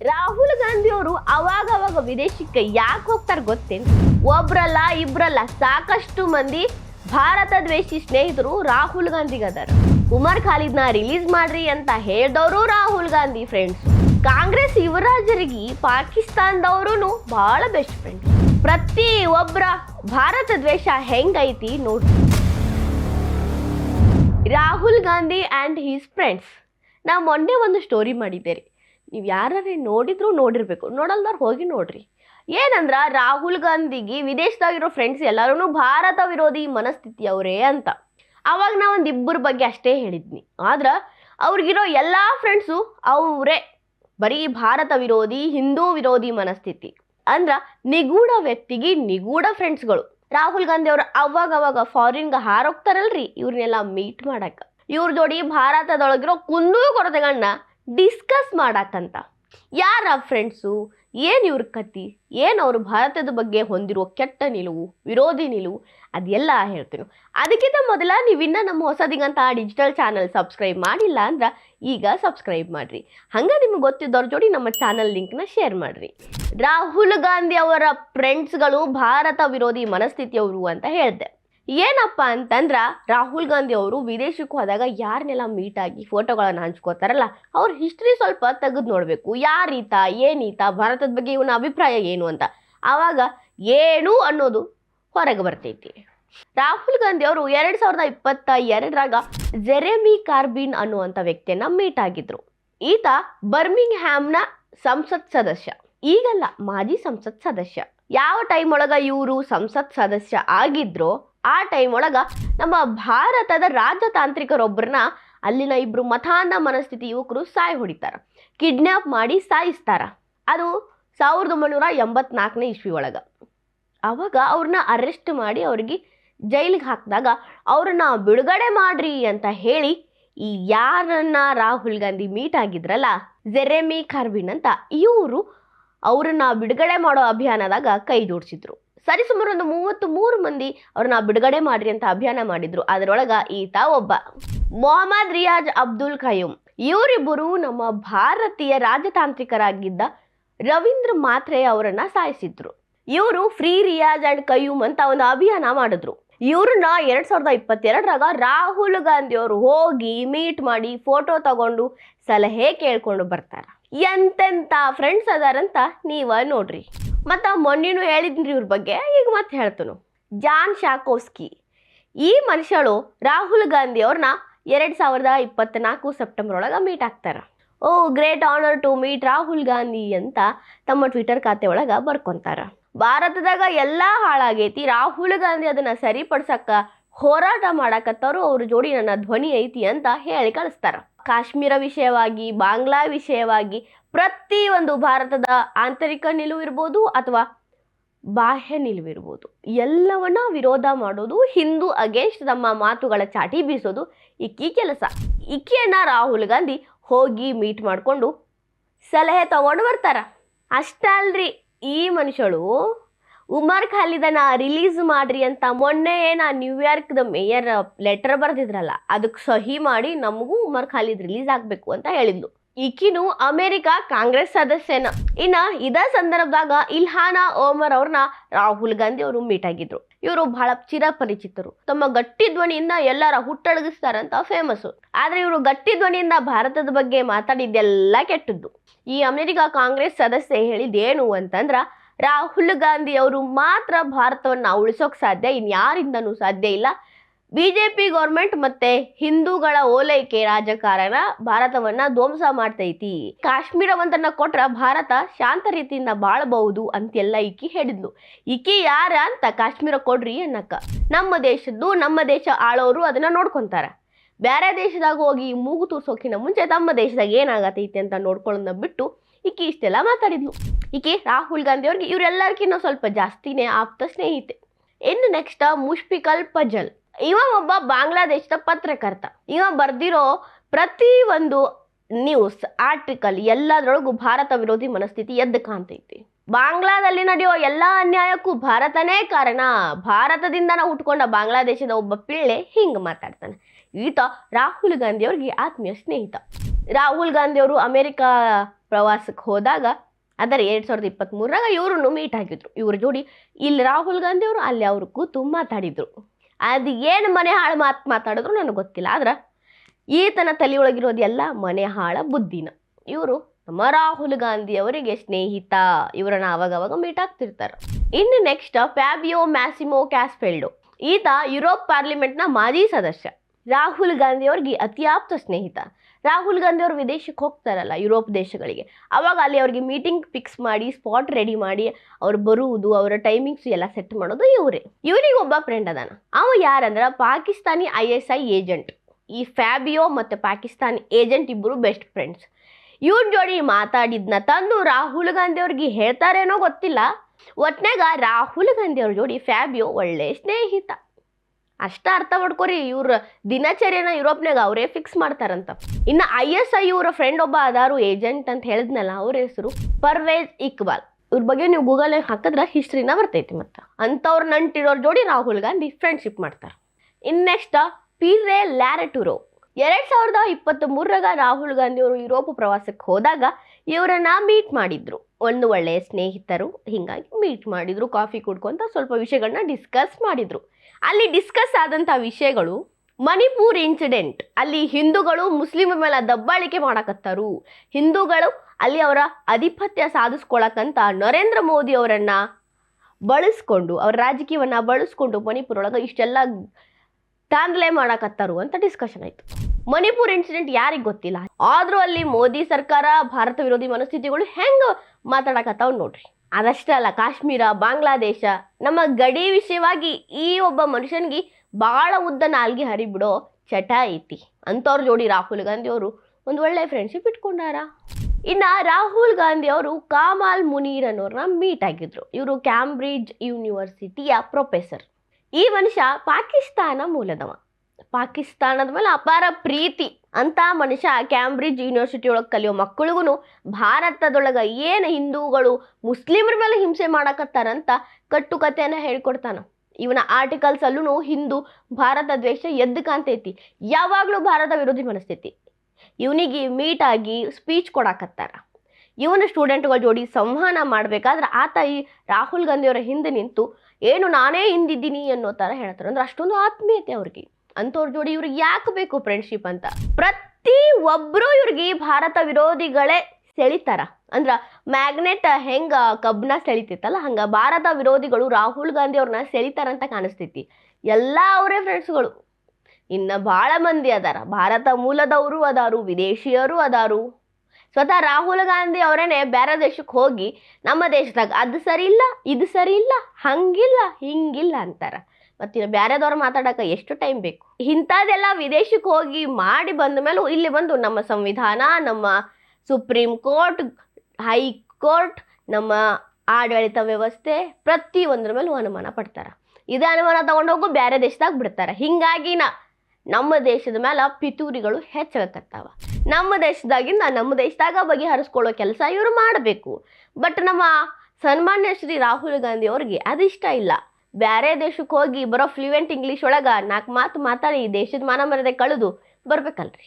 ರಾಹುಲ್ ಗಾಂಧಿ ಅವರು ಅವಾಗ ಅವಾಗ ವಿದೇಶಕ್ಕೆ ಯಾಕೆ ಹೋಗ್ತಾರೆ ಗೊತ್ತೇನು ಒಬ್ರಲ್ಲ ಇಬ್ರಲ್ಲ ಸಾಕಷ್ಟು ಮಂದಿ ಭಾರತ ದ್ವೇಷಿ ಸ್ನೇಹಿತರು ರಾಹುಲ್ ಗಾಂಧಿಗೆ ಅದಾರ. ಉಮರ್ ಖಾಲಿದ್ನ ರಿಲೀಸ್ ಮಾಡ್ರಿ ಅಂತ ಹೇಳಿದವರು ರಾಹುಲ್ ಗಾಂಧಿ ಫ್ರೆಂಡ್ಸ್ ಕಾಂಗ್ರೆಸ್ ಯುವರಾಜರಿಗೆ ಪಾಕಿಸ್ತಾನದವರು ಬಹಳ ಬೆಸ್ಟ್ ಫ್ರೆಂಡ್ ಪ್ರತಿ ಒಬ್ಬರ ಭಾರತ ದ್ವೇಷ ಹೆಂಗೈತಿ ನೋಡ್ರಿ Rahul Gandhi and his friends ನಾ ಮೊನ್ನೆ ಒಂದು ಸ್ಟೋರಿ ಮಾಡಿದ್ದೆ ರೀ ನೀವು ಯಾರೇ ನೋಡಿದ್ರು ನೋಡಿರ್ಬೇಕು. ನೋಡಲ್ದವ್ರು ಹೋಗಿ ನೋಡ್ರಿ. ಏನಂದ್ರ ರಾಹುಲ್ ಗಾಂಧಿಗೆ ವಿದೇಶದಾಗಿರೋ ಫ್ರೆಂಡ್ಸ್ ಎಲ್ಲರೂ ಭಾರತ ವಿರೋಧಿ ಮನಸ್ಥಿತಿ ಅವರೇ ಅಂತ. ಅವಾಗ ನಾ ಒಂದು ಇಬ್ಬರ ಬಗ್ಗೆ ಅಷ್ಟೇ ಹೇಳಿದ್ನಿ. ಆದ್ರೆ ಅವ್ರಿಗಿರೋ ಎಲ್ಲ ಫ್ರೆಂಡ್ಸು ಅವರೇ. ಬರೀ ಭಾರತ ವಿರೋಧಿ, ಹಿಂದೂ ವಿರೋಧಿ ಮನಸ್ಥಿತಿ. ಅಂದ್ರ ನಿಗೂಢ ವ್ಯಕ್ತಿಗೆ ನಿಗೂಢ ಫ್ರೆಂಡ್ಸ್ಗಳು ರಾಹುಲ್ ಗಾಂಧಿ ಅವರು ಅವಾಗ ಅವಾಗ ಫಾರಿನ್ಗೆ ಹಾರೋಗ್ತಾರಲ್ರಿ. ಇವ್ರನ್ನೆಲ್ಲ ಮೀಟ್ ಮಾಡಕ್ಕೆ ಇವ್ರ ಜೋಡಿ ಭಾರತದೊಳಗಿರೋ ಕುಂದೂ ಕೊರತೆಗಳನ್ನ ಡಿಸ್ಕಸ್ ಮಾಡಕ್ಕಂತ ಯಾರ ಫ್ರೆಂಡ್ಸು ಏನು ಇವ್ರ ಕತಿ? ಏನು ಅವರು ಭಾರತದ ಬಗ್ಗೆ ಹೊಂದಿರುವ ಕೆಟ್ಟ ನಿಲುವು, ವಿರೋಧಿ ನಿಲುವು? ಅದೆಲ್ಲ ಹೇಳ್ತೀನಿ. ಅದಕ್ಕಿಂತ ಮೊದಲ ನೀವಿನ್ನ ನಮ್ಮ ಹೊಸದಿಗಂತ ಡಿಜಿಟಲ್ ಚಾನಲ್ ಸಬ್ಸ್ಕ್ರೈಬ್ ಮಾಡಿಲ್ಲ ಅಂದ್ರೆ ಈಗ ಸಬ್ಸ್ಕ್ರೈಬ್ ಮಾಡಿರಿ. ಹಂಗೆ ನಿಮ್ಗೆ ಗೊತ್ತಿದ್ದವ್ರ ಜೋಡಿ ನಮ್ಮ ಚಾನಲ್ ಲಿಂಕ್ನ ಶೇರ್ ಮಾಡಿರಿ. ರಾಹುಲ್ ಗಾಂಧಿ ಅವರ ಫ್ರೆಂಡ್ಸ್ಗಳು ಭಾರತ ವಿರೋಧಿ ಮನಸ್ಥಿತಿಯವರು ಅಂತ ಹೇಳಿದೆ. ಏನಪ್ಪ ಅಂತಂದ್ರೆ ರಾಹುಲ್ ಗಾಂಧಿ ಅವರು ವಿದೇಶಕ್ಕೆ ಹೋದಾಗ ಯಾರನ್ನೆಲ್ಲ ಮೀಟ್ ಆಗಿ ಫೋಟೋಗಳನ್ನು ಹಂಚ್ಕೋತಾರಲ್ಲ, ಅವ್ರ ಹಿಸ್ಟ್ರಿ ಸ್ವಲ್ಪ ತೆಗೆದು ನೋಡಬೇಕು. ಯಾರೀತ ಏನೀತ ಭಾರತದ ಬಗ್ಗೆ ಇವನ ಅಭಿಪ್ರಾಯ ಏನು ಅಂತ. ಆವಾಗ ಏನು ಅನ್ನೋದು ಹೊರಗೆ ಬರ್ತೈತಿ. ರಾಹುಲ್ ಗಾಂಧಿ ಅವರು ಎರಡು ಸಾವಿರದ ಇಪ್ಪತ್ತ ಎರಡರಾಗ ಜೆರೆಮಿ ಕಾರ್ಬಿನ್ ಅನ್ನುವಂಥ ವ್ಯಕ್ತಿಯನ್ನು ಮೀಟ್ ಆಗಿದ್ರು. ಈತ ಬರ್ಮಿಂಗ್ ಹ್ಯಾಮ್ನ ಸಂಸತ್ ಸದಸ್ಯ. ಈಗಲ್ಲ ಮಾಜಿ ಸಂಸತ್ ಸದಸ್ಯ. ಯಾವ ಟೈಮ್ ಒಳಗ ಇವರು ಸಂಸತ್ ಸದಸ್ಯ ಆಗಿದ್ರೋ ಆ ಟೈಮ್ ಒಳಗ ನಮ್ಮ ಭಾರತದ ರಾಜತಾಂತ್ರಿಕರೊಬ್ಬರನ್ನ ಅಲ್ಲಿನ ಇಬ್ರು ಮತಾಂಧ ಮನಸ್ಥಿತಿ ಯುವಕರು ಸಾಯಿ ಹೊಡಿತಾರ. ಕಿಡ್ನ್ಯಾಪ್ ಮಾಡಿ ಸಾಯಿಸ್ತಾರ. ಅದು ಸಾವಿರದ ಒಂಬೈನೂರ ಎಂಬತ್ನಾಲ್ಕನೇ ಇಸ್ವಿ ಒಳಗ. ಅವಾಗ ಅವ್ರನ್ನ ಅರೆಸ್ಟ್ ಮಾಡಿ ಅವ್ರಿಗೆ ಜೈಲಿಗೆ ಹಾಕಿದಾಗ ಅವ್ರನ್ನ ಬಿಡುಗಡೆ ಮಾಡ್ರಿ ಅಂತ ಹೇಳಿ ಈ ಯಾರನ್ನ ರಾಹುಲ್ ಗಾಂಧಿ ಮೀಟ್ ಆಗಿದ್ರಲ್ಲ, ಜೆರೆಮಿ ಕಾರ್ಬಿನ್ ಅಂತ ಇವರು ಅವ್ರನ್ನ ಬಿಡುಗಡೆ ಮಾಡೋ ಅಭಿಯಾನದಾಗ ಕೈ ಜೋಡಿಸಿದ್ರು. ಸರಿಸುಮಾರು ಒಂದು ಮೂವತ್ತು ಮೂರು ಮಂದಿ ಅವ್ರನ್ನ ಬಿಡುಗಡೆ ಮಾಡ್ರಿ ಅಂತ ಅಭಿಯಾನ ಮಾಡಿದ್ರು. ಅದರೊಳಗ ಈತ ಒಬ್ಬ. ಮೊಹಮ್ಮದ್ ರಿಯಾಜ್ ಅಬ್ದುಲ್ ಖಯೂಮ್ ಇವರಿಬ್ಬರು ನಮ್ಮ ಭಾರತೀಯ ರಾಜತಾಂತ್ರಿಕರಾಗಿದ್ದ ರವೀಂದ್ರ ಮಾತ್ರೆ ಅವರನ್ನ ಸಾಯಿಸಿದ್ರು. ಇವರು ಫ್ರೀ ರಿಯಾಜ್ ಅಂಡ್ ಕಯೂಮ್ ಅಂತ ಒಂದು ಅಭಿಯಾನ ಮಾಡಿದ್ರು. ಇವ್ರನ್ನ ಎರಡ್ ಸಾವಿರದ ಇಪ್ಪತ್ತೆರಡರಾಗ ರಾಹುಲ್ ಗಾಂಧಿ ಅವರು ಹೋಗಿ ಮೀಟ್ ಮಾಡಿ ಫೋಟೋ ತಗೊಂಡು ಸಲಹೆ ಕೇಳ್ಕೊಂಡು ಬರ್ತಾರ. ಎಂತೆಂತ ಫ್ರೆಂಡ್ಸ್ ಅದಾರಂತ ನೀವ ನೋಡ್ರಿ. ಮತ್ತ ಮೊನ್ನೆನೂ ಹೇಳಿದ್ರಿ ಇವ್ರ ಬಗ್ಗೆ, ಈಗ ಮತ್ತೆ ಹೇಳ್ತನು. ಜಾನ್ ಶಾಕೋಸ್ಕಿ ಈ ಮನುಷ್ಯಳು ರಾಹುಲ್ ಗಾಂಧಿ ಅವ್ರನ್ನ ಎರಡು ಸಾವಿರದ ಇಪ್ಪತ್ತ್ನಾಲ್ಕು ಸೆಪ್ಟೆಂಬರ್ ಒಳಗೆ ಮೀಟ್ ಆಗ್ತಾರೆ. ಓ, great honour to meet Rahul Gandhi ಅಂತ ತಮ್ಮ ಟ್ವಿಟರ್ ಖಾತೆ ಒಳಗೆ ಬರ್ಕೊತಾರೆ. ಭಾರತದಾಗ ಎಲ್ಲ ಹಾಳಾಗೈತಿ, ರಾಹುಲ್ ಗಾಂಧಿ ಅದನ್ನು ಸರಿಪಡಿಸಕ್ಕ ಹೋರಾಟ ಮಾಡಕತ್ತವರು ಅವ್ರ ಜೋಡಿ ನನ್ನ ಧ್ವನಿ ಐತಿ ಅಂತ ಹೇಳಿ ಕಳಿಸ್ತಾರ. ಕಾಶ್ಮೀರ ವಿಷಯವಾಗಿ, ಬಾಂಗ್ಲಾ ವಿಷಯವಾಗಿ ಪ್ರತಿ ಒಂದು ಭಾರತದ ಆಂತರಿಕ ನಿಲುವು ಇರ್ಬೋದು ಅಥವಾ ಬಾಹ್ಯ ನಿಲುವಿರ್ಬೋದು ಎಲ್ಲವನ್ನ ವಿರೋಧ ಮಾಡೋದು, ಹಿಂದೂ ಅಗೇನ್ಸ್ಟ್ ತಮ್ಮ ಮಾತುಗಳ ಚಾಟಿ ಬೀಸೋದು ಇಕ್ಕಿ ಕೆಲಸ. ಇಕ್ಕಿಯನ್ನ ರಾಹುಲ್ ಗಾಂಧಿ ಹೋಗಿ ಮೀಟ್ ಮಾಡಿಕೊಂಡು ಸಲಹೆ ತಗೊಂಡು ಬರ್ತಾರ. ಅಷ್ಟಲ್ರಿ ಈ ಮನುಷ್ಯಳು ಉಮರ್ ಖಾಲಿದನ ರಿಲೀಸ್ ಮಾಡ್ರಿ ಅಂತ ಮೊನ್ನೆ ನಾ ನ್ಯೂಯಾರ್ಕ್ದ ಮೇಯರ್ ಲೆಟರ್ ಬರೆದಿದ್ರಲ್ಲ ಅದಕ್ಕೆ ಸಹಿ ಮಾಡಿ ನಮಗೂ ಉಮರ್ ಖಾಲಿದ್ ರಿಲೀಸ್ ಆಗಬೇಕು ಅಂತ ಹೇಳಿದ್ಲು. ಈಕಿನೂ ಅಮೆರಿಕ ಕಾಂಗ್ರೆಸ್ ಸದಸ್ಯನ. ಇನ್ನ ಇದ ಸಂದರ್ಭದಾಗ ಇಲ್ಹಾನಾ ಓಮರ್ ಅವ್ರನ್ನ ರಾಹುಲ್ ಗಾಂಧಿ ಅವರು ಮೀಟ್ ಆಗಿದ್ರು. ಇವರು ಬಹಳ ಚಿರಪರಿಚಿತರು. ತಮ್ಮ ಗಟ್ಟಿ ಧ್ವನಿಯಿಂದ ಎಲ್ಲರ ಹುಟ್ಟಡಗಿಸ್ತಾರಂತ ಫೇಮಸ್ ಆದ್ರೆ ಇವರು ಗಟ್ಟಿ ಧ್ವನಿಯಿಂದ ಭಾರತದ ಬಗ್ಗೆ ಮಾತಾಡಿದ್ದೆಲ್ಲ ಕೆಟ್ಟದ್ದು. ಈ ಅಮೆರಿಕ ಕಾಂಗ್ರೆಸ್ ಸದಸ್ಯ ಹೇಳಿದ್ದೇನು ಅಂತಂದ್ರ ರಾಹುಲ್ ಗಾಂಧಿ ಅವರು ಮಾತ್ರ ಭಾರತವನ್ನ ಉಳಿಸೋಕೆ ಸಾಧ್ಯ, ಇನ್ಯಾರಿಂದನೂ ಸಾಧ್ಯ ಇಲ್ಲ. ಬಿಜೆಪಿ ಗೌರ್ಮೆಂಟ್ ಮತ್ತೆ ಹಿಂದೂಗಳ ಓಲೈಕೆ ರಾಜಕಾರಣ ಭಾರತವನ್ನ ಧ್ವಂಸ ಮಾಡ್ತೈತಿ. ಕಾಶ್ಮೀರವಂತನ್ನ ಕೊಟ್ರ ಭಾರತ ಶಾಂತ ರೀತಿಯಿಂದ ಬಾಳಬಹುದು ಅಂತೆಲ್ಲ ಈಕಿ ಹೇಳಿದ್ಲು. ಈಕಿ ಯಾರ ಅಂತ ಕಾಶ್ಮೀರ ಕೊಡ್ರಿ ಅನ್ನಕ್ಕ. ನಮ್ಮ ದೇಶದ್ದು, ನಮ್ಮ ದೇಶ ಆಳೋರು ಅದನ್ನ ನೋಡ್ಕೊಂತಾರ. ಬೇರೆ ದೇಶದಾಗ ಹೋಗಿ ಮೂಗು ತೂರ್ಸೋಕಿನ ಮುಂಚೆ ತಮ್ಮ ದೇಶದಾಗ ಏನಾಗತೈತಿ ಅಂತ ನೋಡ್ಕೊಳ್ಳೋದನ್ನ ಬಿಟ್ಟು ಈಕಿ ಇಷ್ಟೆಲ್ಲ ಮಾತಾಡಿದ್ಲು. ಈಕೆ ರಾಹುಲ್ ಗಾಂಧಿ ಅವ್ರಿಗೆ ಇವರೆಲ್ಲರಿಗಿನ್ನ ಸ್ವಲ್ಪ ಜಾಸ್ತಿನೇ ಆಪ್ತ ಸ್ನೇಹಿತೆ. ಇನ್ನು ನೆಕ್ಸ್ಟ್ ಮುಷ್ಪಿಕಲ್ ಪಜಲ್. ಇವ ಒಬ್ಬ ಬಾಂಗ್ಲಾದೇಶದ ಪತ್ರಕರ್ತ. ಇವ ಬರ್ದಿರೋ ಪ್ರತಿ ಒಂದು ನ್ಯೂಸ್ ಆರ್ಟಿಕಲ್ ಎಲ್ಲದರೊಳಗೂ ಭಾರತ ವಿರೋಧಿ ಮನಸ್ಥಿತಿ ಎದ್ದು ಕಾಣ್ತೈತಿ. ಬಾಂಗ್ಲಾದಲ್ಲಿ ನಡೆಯೋ ಎಲ್ಲ ಅನ್ಯಾಯಕ್ಕೂ ಭಾರತನೇ ಕಾರಣ. ಭಾರತದಿಂದನ ಉಟ್ಕೊಂಡ ಬಾಂಗ್ಲಾದೇಶದ ಒಬ್ಬ ಪಿಳ್ಳೆ ಹಿಂಗ್ ಮಾತಾಡ್ತಾನೆ. ಈತ ರಾಹುಲ್ ಗಾಂಧಿ ಅವ್ರಿಗೆ ಆತ್ಮೀಯ ಸ್ನೇಹಿತ. ರಾಹುಲ್ ಗಾಂಧಿ ಅವರು ಅಮೆರಿಕ ಪ್ರವಾಸಕ್ಕೆ ಹೋದಾಗ ಅದರ ಎರಡು ಸಾವಿರದ ಇಪ್ಪತ್ತ್ಮೂರಾಗ ಇವರನ್ನು ಮೀಟ್ ಆಗಿದ್ರು ಇವ್ರ ಜೋಡಿ ಇಲ್ಲಿ ರಾಹುಲ್ ಗಾಂಧಿ ಅವರು ಅಲ್ಲಿ ಅವ್ರು ಕೂತು ಮಾತಾಡಿದ್ರು. ಅದು ಏನು ಮನೆ ಹಾಳು ಮಾತು ಮಾತಾಡಿದ್ರು ನನಗೆ ಗೊತ್ತಿಲ್ಲ. ಆದ್ರೆ ಈತನ ತಲೆಯೊಳಗಿರೋದೆಲ್ಲ ಮನೆ ಹಾಳ ಬುದ್ಧಿನ. ಇವರು ನಮ್ಮ ರಾಹುಲ್ ಗಾಂಧಿ ಅವರಿಗೆ ಸ್ನೇಹಿತ. ಇವರನ್ನ ಅವಾಗ ಅವಾಗ ಮೀಟ್ ಆಗ್ತಿರ್ತಾರೆ. ಇನ್ನು ನೆಕ್ಸ್ಟ್ ಫ್ಯಾಬಿಯೋ ಮ್ಯಾಸಿಮೋ ಕ್ಯಾಸ್ಫೆಲ್ಡೋ ಈತ ಯುರೋಪ್ ಪಾರ್ಲಿಮೆಂಟ್ನ ಮಾಜಿ ಸದಸ್ಯ. ರಾಹುಲ್ ಗಾಂಧಿ ಅವ್ರಿಗೆ ಅತಿ ಆಪ್ತ ಸ್ನೇಹಿತ. ರಾಹುಲ್ ಗಾಂಧಿ ಅವರು ವಿದೇಶಕ್ಕೆ ಹೋಗ್ತಾರಲ್ಲ, ಯುರೋಪ್ ದೇಶಗಳಿಗೆ. ಅವಾಗ ಅಲ್ಲಿ ಅವ್ರಿಗೆ ಮೀಟಿಂಗ್ ಫಿಕ್ಸ್ ಮಾಡಿ ಸ್ಪಾಟ್ ರೆಡಿ ಮಾಡಿ ಅವ್ರು ಬರುವುದು, ಅವರ ಟೈಮಿಂಗ್ಸ್ ಎಲ್ಲ ಸೆಟ್ ಮಾಡೋದು ಇವರೇ. ಇವರಿಗೆ ಒಬ್ಬ ಫ್ರೆಂಡ್ ಅದಾನ. ಅವ ಯಾರಂದ್ರೆ Pakistani I S I agent ಈ ಫ್ಯಾಬಿಯೋ ಮತ್ತು ಪಾಕಿಸ್ತಾನಿ ಏಜೆಂಟ್ ಇಬ್ಬರು ಬೆಸ್ಟ್ ಫ್ರೆಂಡ್ಸ್ ಇವ್ರ ಜೋಡಿ ಮಾತಾಡಿದ್ನ ತಂದು ರಾಹುಲ್ ಗಾಂಧಿ ಅವ್ರಿಗೆ ಹೇಳ್ತಾರೇನೋ ಗೊತ್ತಿಲ್ಲ. ಒಟ್ನಾಗ ರಾಹುಲ್ ಗಾಂಧಿ ಅವ್ರ ಜೋಡಿ ಫ್ಯಾಬಿಯೋ ಒಳ್ಳೆ ಸ್ನೇಹಿತ. ಅಷ್ಟ ಅರ್ಥ ಮಾಡ್ಕೊರಿ, ಇವ್ರ ದಿನಚರ್ಯನ ಯುರೋಪ್ನಾಗ ಅವರೇ ಫಿಕ್ಸ್ ಮಾಡ್ತಾರಂತ. ಇನ್ನು ಐ ಎಸ್ ಐ ಇವರ ಫ್ರೆಂಡ್ ಒಬ್ಬ ಅದಾರು ಏಜೆಂಟ್ ಅಂತ ಹೇಳಿದ್ನಲ್ಲ, ಅವ್ರ ಹೆಸರು ಪರ್ವೇಜ್ ಇಕ್ಬಾಲ್. ಇವ್ರ ಬಗ್ಗೆ ನೀವು ಗೂಗಲ್ ಹಾಕಿದ್ರೆ ಹಿಸ್ಟ್ರಿನ ಬರ್ತೈತಿ ಮತ್ತೆ. ಅಂಥವ್ರ ನಂಟಿರೋರ್ ಜೋಡಿ ರಾಹುಲ್ ಗಾಂಧಿ ಫ್ರೆಂಡ್ಶಿಪ್ ಮಾಡ್ತಾರೆ. ಇನ್ನು ನೆಕ್ಸ್ಟ್ ಪಿರೆ ಲ್ಯಾರಟುರೋ ಎರಡ್ ಸಾವಿರದ ಇಪ್ಪತ್ತ್ ಮೂರರಾಗ ರಾಹುಲ್ ಗಾಂಧಿ ಅವರು ಯುರೋಪ್ ಪ್ರವಾಸಕ್ಕೆ ಹೋದಾಗ ಇವರನ್ನ ಮೀಟ್ ಮಾಡಿದ್ರು. ಒಂದು ಒಳ್ಳೆಯ ಸ್ನೇಹಿತರು, ಹಿಂಗಾಗಿ ಮೀಟ್ ಮಾಡಿದ್ರು ಕಾಫಿ ಕುಡ್ಕೊಂತ ಸ್ವಲ್ಪ ವಿಷಯಗಳನ್ನ ಡಿಸ್ಕಸ್ ಮಾಡಿದ್ರು. ಅಲ್ಲಿ ಡಿಸ್ಕಸ್ ಆದಂಥ ವಿಷಯಗಳು, ಮಣಿಪುರ್ ಇನ್ಸಿಡೆಂಟ್ ಅಲ್ಲಿ ಹಿಂದೂಗಳು ಮುಸ್ಲಿಮರ ಮೇಲೆ ದಬ್ಬಾಳಿಕೆ ಮಾಡಕತ್ತರು. ಹಿಂದೂಗಳು ಅಲ್ಲಿ ಅವರ ಆಧಿಪತ್ಯ ಸಾಧಿಸ್ಕೊಳಕಂತ ನರೇಂದ್ರ ಮೋದಿ ಅವರನ್ನ ಬಳಸ್ಕೊಂಡು, ಅವ್ರ ರಾಜಕೀಯವನ್ನ ಬಳಸ್ಕೊಂಡು ಮಣಿಪುರ್ ಒಳಗೆ ಇಷ್ಟೆಲ್ಲ ತಾಂದ್ಲೆ ಮಾಡಕತ್ತರು ಅಂತ ಡಿಸ್ಕಷನ್ ಆಯ್ತು. ಮಣಿಪುರ್ ಇನ್ಸಿಡೆಂಟ್ ಯಾರಿಗೆ ಗೊತ್ತಿಲ್ಲ? ಆದ್ರೂ ಅಲ್ಲಿ ಮೋದಿ ಸರ್ಕಾರ, ಭಾರತ ವಿರೋಧಿ ಮನಸ್ಥಿತಿಗಳು ಹೆಂಗ ಮಾತಾಡಕತ್ತಾವ್ ನೋಡ್ರಿ. ಅದಷ್ಟೇ ಅಲ್ಲ, ಕಾಶ್ಮೀರ, ಬಾಂಗ್ಲಾದೇಶ, ನಮ್ಮ ಗಡಿ ವಿಷಯವಾಗಿ ಈ ಒಬ್ಬ ಮನುಷ್ಯನಿಗೆ ಭಾಳ ಉದ್ದ ನಾಲ್ಗೆ ಹರಿಬಿಡೋ ಚಟ ಐತಿ. ಅಂಥವ್ರ ಜೋಡಿ ರಾಹುಲ್ ಗಾಂಧಿ ಅವರು ಒಂದು ಒಳ್ಳೆ ಫ್ರೆಂಡ್ಶಿಪ್ ಇಟ್ಕೊಂಡಾರ. ಇನ್ನ ರಾಹುಲ್ ಗಾಂಧಿ ಅವರು ಕಾಮಾಲ್ ಮುನೀರ್ ಅನ್ನೋರ್ನ ಮೀಟ್ ಆಗಿದ್ರು. ಇವರು ಕ್ಯಾಂಬ್ರಿಡ್ಜ್ ಯೂನಿವರ್ಸಿಟಿಯ ಪ್ರೊಫೆಸರ್ ಈ ಮನುಷ್ಯ ಪಾಕಿಸ್ತಾನ ಮೂಲದವ. ಪಾಕಿಸ್ತಾನದ ಮೇಲೆ ಅಪಾರ ಪ್ರೀತಿ ಅಂತ ಮನುಷ್ಯ ಕ್ಯಾಂಬ್ರಿಡ್ಜ್ ಯೂನಿವರ್ಸಿಟಿ ಒಳಗೆ ಕಲಿಯೋ ಮಕ್ಕಳಿಗೂ ಭಾರತದೊಳಗೆ ಏನು ಹಿಂದೂಗಳು ಮುಸ್ಲಿಮರ ಮೇಲೆ ಹಿಂಸೆ ಮಾಡಕತ್ತಾರಂತ ಕಟ್ಟುಕತೆಯನ್ನು ಹೇಳ್ಕೊಡ್ತಾನೆ. ಇವನ ಆರ್ಟಿಕಲ್ಸ್ ಅಲ್ಲೂ ಹಿಂದೂ ಭಾರತ ದ್ವೇಷ ಎದ್ದು ಕಾಣ್ತೈತಿ. ಯಾವಾಗಲೂ ಭಾರತ ವಿರೋಧಿ ಮನಸ್ಥಿತಿ. ಇವನಿಗೆ ಆಗಿ ಸ್ಪೀಚ್ ಕೊಡಾಕತ್ತಾರ. ಇವನ ಸ್ಟೂಡೆಂಟ್ಗಳ ಜೋಡಿ ಸಂವಹನ ಮಾಡಬೇಕಾದ್ರೆ ಆತ ಈ ರಾಹುಲ್ ಗಾಂಧಿಯವರ ಹಿಂದೆ ನಿಂತು, ಏನು ನಾನೇ ಹಿಂದಿದ್ದೀನಿ ಅನ್ನೋ ಥರ ಹೇಳ್ತಾರೆ. ಅಂದ್ರೆ ಅಷ್ಟೊಂದು ಆತ್ಮೀಯತೆ ಅವ್ರಿಗೆ. ಅಂಥವ್ರ ಜೋಡಿ ಇವ್ರಿಗೆ ಯಾಕೆ ಬೇಕು ಫ್ರೆಂಡ್ಶಿಪ್ ಅಂತ? ಪ್ರತಿ ಒಬ್ರು ಇವ್ರಿಗೆ ಭಾರತ ವಿರೋಧಿಗಳೇ ಸೆಳಿತಾರ. ಅಂದ್ರ ಮ್ಯಾಗ್ನೆಟ್ ಹೆಂಗ ಕಬ್ನ ಸೆಳಿತೈತಲ್ಲ ಹಂಗ ಭಾರತ ವಿರೋಧಿಗಳು ರಾಹುಲ್ ಗಾಂಧಿ ಅವ್ರನ್ನ ಸೆಳಿತಾರಂತ ಕಾಣಿಸ್ತೈತಿ ಎಲ್ಲ ಅವರೇ ಫ್ರೆಂಡ್ಸ್ಗಳು ಇನ್ನು ಭಾಳ ಮಂದಿ ಅದಾರ. ಭಾರತ ಮೂಲದವರು ಅದಾರು, ವಿದೇಶಿಯರು ಅದಾರು. ಸ್ವತಃ ರಾಹುಲ್ ಗಾಂಧಿ ಅವರೇನೆ ಬೇರೆ ದೇಶಕ್ಕೆ ಹೋಗಿ, ನಮ್ಮ ದೇಶದಾಗ ಅದು ಸರಿ ಇಲ್ಲ, ಇದು ಸರಿ ಇಲ್ಲ, ಹಂಗಿಲ್ಲ, ಹಿಂಗಿಲ್ಲ ಅಂತಾರ. ಮತ್ತಿನ್ನು ಬೇರೆದವ್ರು ಮಾತಾಡಕ್ಕೆ ಎಷ್ಟು ಟೈಮ್ ಬೇಕು? ಇಂಥದ್ದೆಲ್ಲ ವಿದೇಶಕ್ಕೆ ಹೋಗಿ ಮಾಡಿ ಬಂದ ಮೇಲೂ ಇಲ್ಲಿ ಬಂದು ನಮ್ಮ ಸಂವಿಧಾನ, ನಮ್ಮ ಸುಪ್ರೀಂ ಕೋರ್ಟ್, ಹೈ ಕೋರ್ಟ್, ನಮ್ಮ ಆಡಳಿತ ವ್ಯವಸ್ಥೆ ಪ್ರತಿ ಒಂದ್ರ ಮೇಲೂ ಅನುಮಾನ ಪಡ್ತಾರೆ. ಇದೇ ಅನುಮಾನ ತಗೊಂಡೋಗು ಬೇರೆ ದೇಶದಾಗ ಬಿಡ್ತಾರೆ. ಹಿಂಗಾಗಿ ನಾ ನಮ್ಮ ದೇಶದ ಮೇಲೆ ಪಿತೂರಿಗಳು ಹೆಚ್ಚಾಗತ್ತಾವ ನಮ್ಮ ದೇಶದಾಗಿಂದ ನಮ್ಮ ದೇಶದಾಗ ಬಗೆಹರಿಸ್ಕೊಳ್ಳೋ ಕೆಲಸ ಇವರು ಮಾಡಬೇಕು. ಬಟ್ ನಮ್ಮ ಸನ್ಮಾನ್ಯ ಶ್ರೀ ರಾಹುಲ್ ಗಾಂಧಿ ಅವ್ರಿಗೆ ಅದಿಷ್ಟ ಇಲ್ಲ. ಬೇರೆ ದೇಶಕ್ಕೆ ಹೋಗಿ ಬರೋ ಫ್ಲೂಯೆಂಟ್ ಇಂಗ್ಲೀಷ್ ಒಳಗೆ ನಾಲ್ಕು ಮಾತು ಮಾತಾಡಿ ದೇಶದ ಮಾನ ಮರ್ಯಾದೆ ಕಳೆದು ಬರ್ಬೇಕಲ್ರಿ?